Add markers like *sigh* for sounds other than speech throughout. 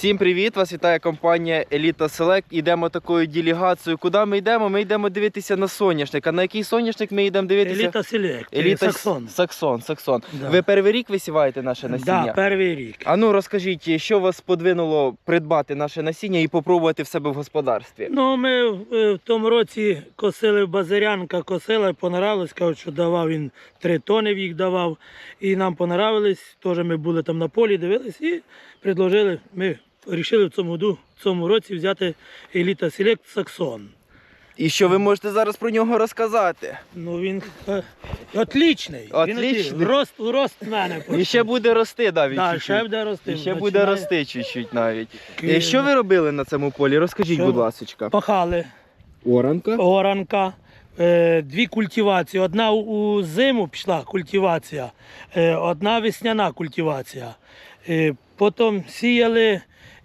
Всім привіт! Вас вітає компанія Еліта Селект. Йдемо такою делегацією. Куди ми йдемо? Ми йдемо дивитися на соняшник. А на який соняшник ми йдемо дивитися? Еліта Селект, Еліта Саксон. Саксон. Саксон. Да. Ви перший рік висіваєте наше насіння? Да, перший рік. А ну розкажіть, що вас подвинуло придбати наше насіння і попробувати в себе в господарстві? Ну, ми е, в тому році косили базарянка, косила, понравилось, кажуть, що давав він три тони в їх давав. І нам понравились. Теж ми були там на полі, дивились і предложили. Ми вирішили в цьому году, в цьому році взяти Еліта Селект Саксон. І що ви можете зараз про нього розказати? Ну він е, отлічний. Він Рост, рост в мене. І ще буде рости навіть. да, чуть-чуть. ще буде рости. І ще буде Починає- рости чуть-чуть навіть. Е, Що ви робили на цьому полі? Розкажіть, Що? будь ласка. Пахали. Оранка. оранка, е, дві культивації. Одна у- у зиму пішла культивація, е, одна весняна культивація. Е, Потім сіяли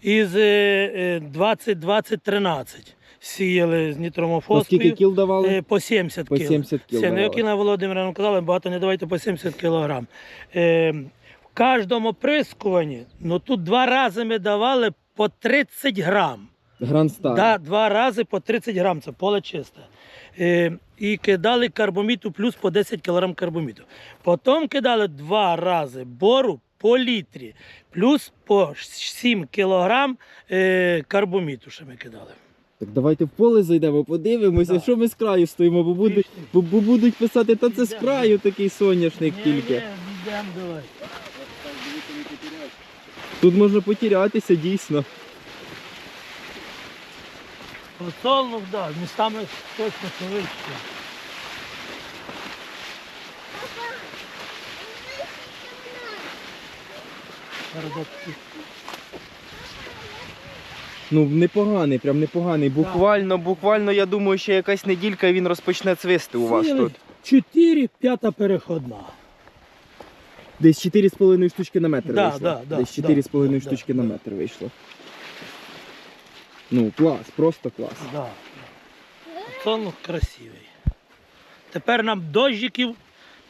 із е, 20-20-13. Сіяли з По скільки кіл давали? Е, По 70 По 70 кіл Це, як Інна Володимирівна казала, багато не давайте по 70 кілограм. Е, в кожному оприскуванні, ну тут два рази ми давали по 30 грам. Грандстар. Да, два рази по 30 грам, це поле чисте. Е, і кидали карбоміту плюс по 10 кг карбоміту. Потім кидали два рази бору по літрі, плюс по 7 кг е, карбоміту, що ми кидали. Так давайте в поле зайдемо, подивимося, Да. що ми з краю стоїмо, бо будуть, бо, бо будуть писати, та це з краю такий соняшник тільки. давай. Тут можна потерятися дійсно. Подсолнух, да, містами точно що Ну непоганий, прям непоганий. Буквально, буквально, я думаю, ще якась неділька і він розпочне цвисти у вас тут. Чотири, п'ята переходна. Десь 4,5 штучки на метр Да, вийшло. да, да, Десь да, 4,5 да, штучки да. на метр вийшло. Ну, клас, просто клас. Да. Подсолнух красивий. Тепер нам дощиків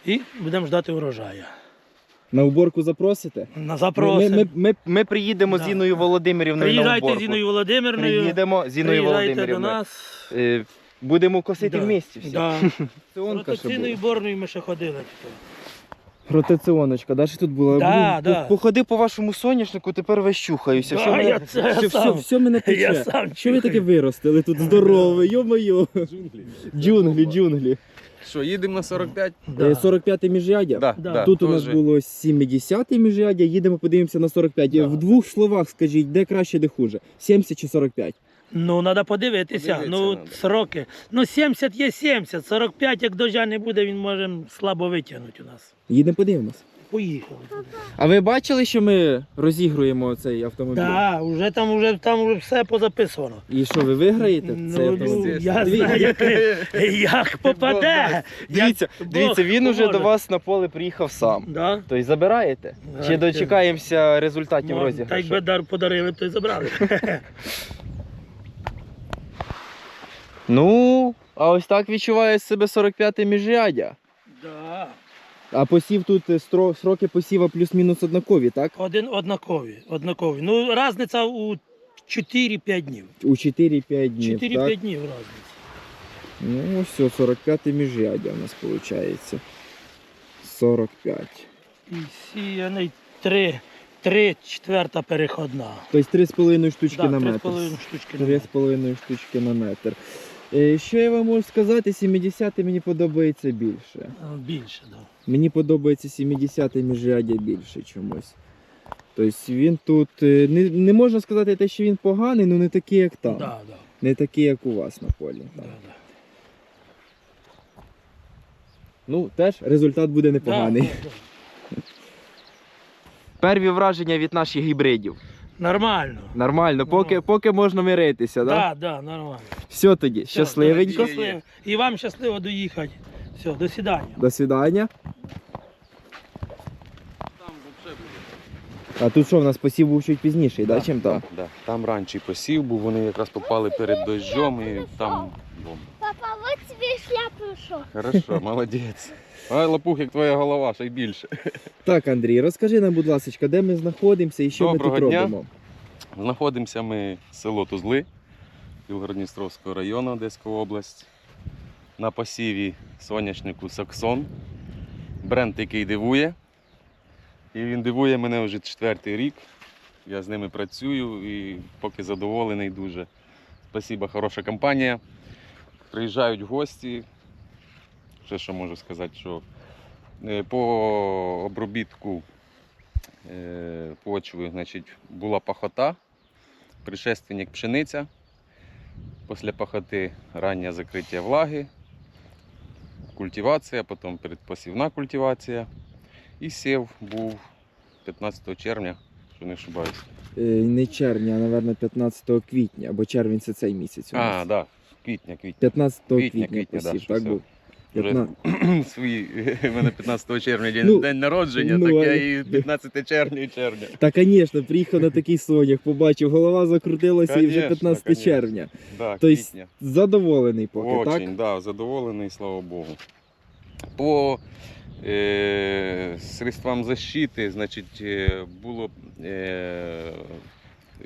і будемо ждати урожаю. На уборку запросите? На Ми, ми, ми, ми, ми приїдемо з Да. Іною Володимирівною на Приїжджайте уборку. з Іною Володимирною. Приїдемо з Іною Приїжджайте до нас. Е, Будемо косити Да, в місті всі. Да. *laughs* Ротаційною борною ми ще ходили. тут. Ротаціоночка, да, що тут була? Да, да. по- по вашому соняшнику, тепер весь чухаюся. Да, все, мене, я це- все, все, все мене *laughs* тече. Я сам Що ви таке виростили тут здорове, йо-моє. Джунглі, джунглі. Що, їдемо на 45? Да. Е, 45 міжряддя. Да, Да. да, Тут у нас теж. було 70 міжряддя, їдемо подивимося на 45. Да. В двох словах скажіть, де краще, де хуже? 70 чи 45? Ну, треба подивитися. Подивитися ну, надо. сроки. Ну, 70 є 70, 45, як дождя не буде, він може слабо витягнути у нас. Їдемо подивимось. Поїхали. А ви бачили, що ми розігруємо цей автомобіль? Так, да, вже там, вже, там вже все позаписано. І що, ви виграєте цей Ну, ну, автомобіль? я Дві- знаю, як, як попаде. Дивіться, Як дивіться, Бог він уже поможе. до вас на поле приїхав сам. Да? Тобто забираєте? Чи дочекаємося результатів Можна. Та розіграшу? якби дар подарили, то й забрали. *laughs* Ну, а ось так відчуває себе 45-те міжрядя. А посів тут е, стро- сроки посіва плюс-мінус однакові, так? Один однакові. однакові. Ну, різниця у 4-5 днів. У 4-5 днів. 4-5 так? днів різниця. Ну, все, 45 міжрядя у нас виходить. 45. І сіяний 3, 3 четверта переходна. Тобто 3,5 штучки на три з метр. половиною штучки на метр. 3,5 штучки на метр. Е, Що я вам можу сказати, 70 мені подобається більше. Більше, так. Да. Мені подобається 70 міжрядя більше чомусь. Тобто він тут е, не, не можна сказати те, що він поганий, але не такий, як там. Да, да, Не такий, як у вас на полі. да, да. Ну, теж результат буде непоганий. Да, да, Перві враження від наших гібридів. Нормально. Нормально, поки, Ну. поки можна миритися, Так, да? да, да, нормально. Все тоді, Все, щасливенько. щасливо. І вам щасливо доїхати. Все, до свидання. До свидання. Там взагалі А тут що, в нас посів був чуть пізніший, да, Да, чим там? Да. Там раніше посів, був, вони якраз попали перед дощом і там. бомба. Папа, вот тебе шляпу шел. Хорошо, *laughs* молодець. Ай, лопух, як твоя голова, ще й більше. Так, Андрій, розкажи нам, будь ласка, де ми знаходимося і що Доброго ми тут дня. робимо? Знаходимося ми село Тузли Білгородністровського району Одеська область. На посіві соняшнику Саксон. Бренд, який дивує. І він дивує мене вже четвертий рік. Я з ними працюю і поки задоволений дуже. Спасибо, хороша компанія. Приїжджають гості. Ще що можу сказати, що е, по обробітку е, почви значить, була пахота, предшественник пшениця. Після пахоти раннє закриття влаги, культивація, потім передпосівна культивація. І сів був 15 червня, що не ошибаюсь. Е, Не червня, а, напевно, 15 квітня, бо червень це цей місяць. у А, так, да, квітня, квітня. 15 Квітня, квітня, квітня, да, так все. був. Вже 15... *clears throat* свій, *clears throat* у мене 15 червня день, Ну, день народження, ну, так я і 15 червня і червня. Та, звісно, приїхав на такий сонях, побачив, голова закрутилася і вже 15 конечно. червня. Да, Тобто квітня. Задоволений поки, Очень, так? да, задоволений, слава Богу. По е, средствам защити, значить, е, було е,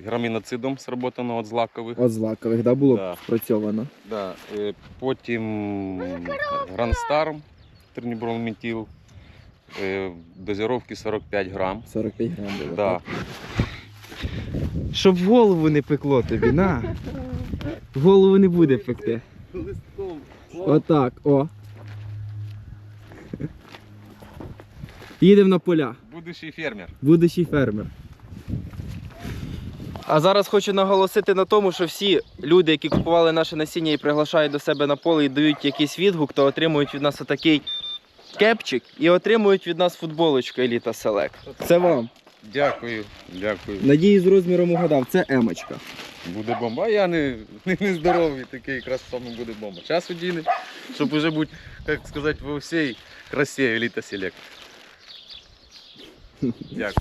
граміноцидом сработано від злакових. От злакових, да, було Да. спрацьовано. Да, е, потім гранстарм, терніброметіл, е, дозировки 45 грам. 45 грам було. Да. так? Щоб голову не пекло тобі, на. Голову не буде пекти. Отак, о. Їдемо на поля. Будущий фермер. Будущий фермер. А зараз хочу наголосити на тому, що всі люди, які купували наше насіння і приглашають до себе на поле і дають якийсь відгук, то отримують від нас отакий кепчик і отримують від нас футболочку Еліта Селект. Це вам. Дякую, дякую. Надію, з розміром угадав. Це емочка. Буде бомба. А я не, не, не здоровий, такий якраз саме буде бомба. Час одіне, щоб уже бути, як сказати, во всій красі еліта селект. Дякую.